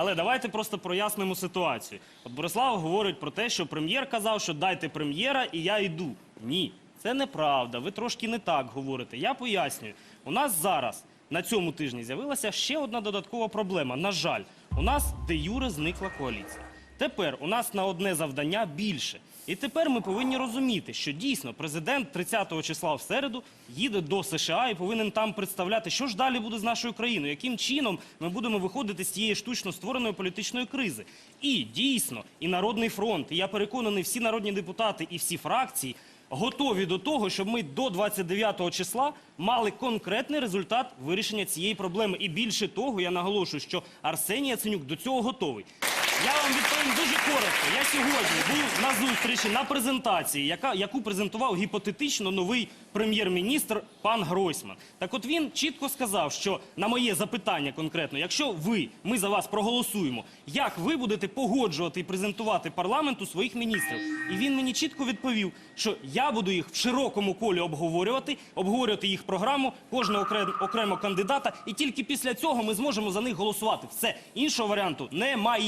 Але давайте просто прояснимо ситуацію. От Борислав говорить про те, що прем'єр казав, що дайте прем'єра і я йду. Ні, це неправда. Ви трошки не так говорите. Я пояснюю. У нас зараз на цьому тижні з'явилася ще одна додаткова проблема. На жаль, у нас де юре зникла коаліція. Тепер у нас на одне завдання більше. І тепер ми повинні розуміти, що дійсно президент 30-го числа в середу їде до США і повинен там представляти, що ж далі буде з нашою країною, яким чином ми будемо виходити з цієї штучно створеної політичної кризи. І дійсно, і Народний фронт, і я переконаний, всі народні депутати і всі фракції готові до того, щоб ми до 29 числа мали конкретний результат вирішення цієї проблеми. І більше того, я наголошую, що Арсеній Яценюк до цього готовий. Я вам відповім дуже коротко. Я сьогодні був на зустрічі на презентації, яка, яку презентував гіпотетично новий прем'єр-міністр пан Гройсман. Так от він чітко сказав, що на моє запитання конкретно, якщо ви, ми за вас проголосуємо, як ви будете погоджувати і презентувати парламенту своїх міністрів? І він мені чітко відповів, що я буду їх в широкому колі обговорювати, обговорювати їх програму, кожного окремо, кандидата, і тільки після цього ми зможемо за них голосувати. Все іншого варіанту немає.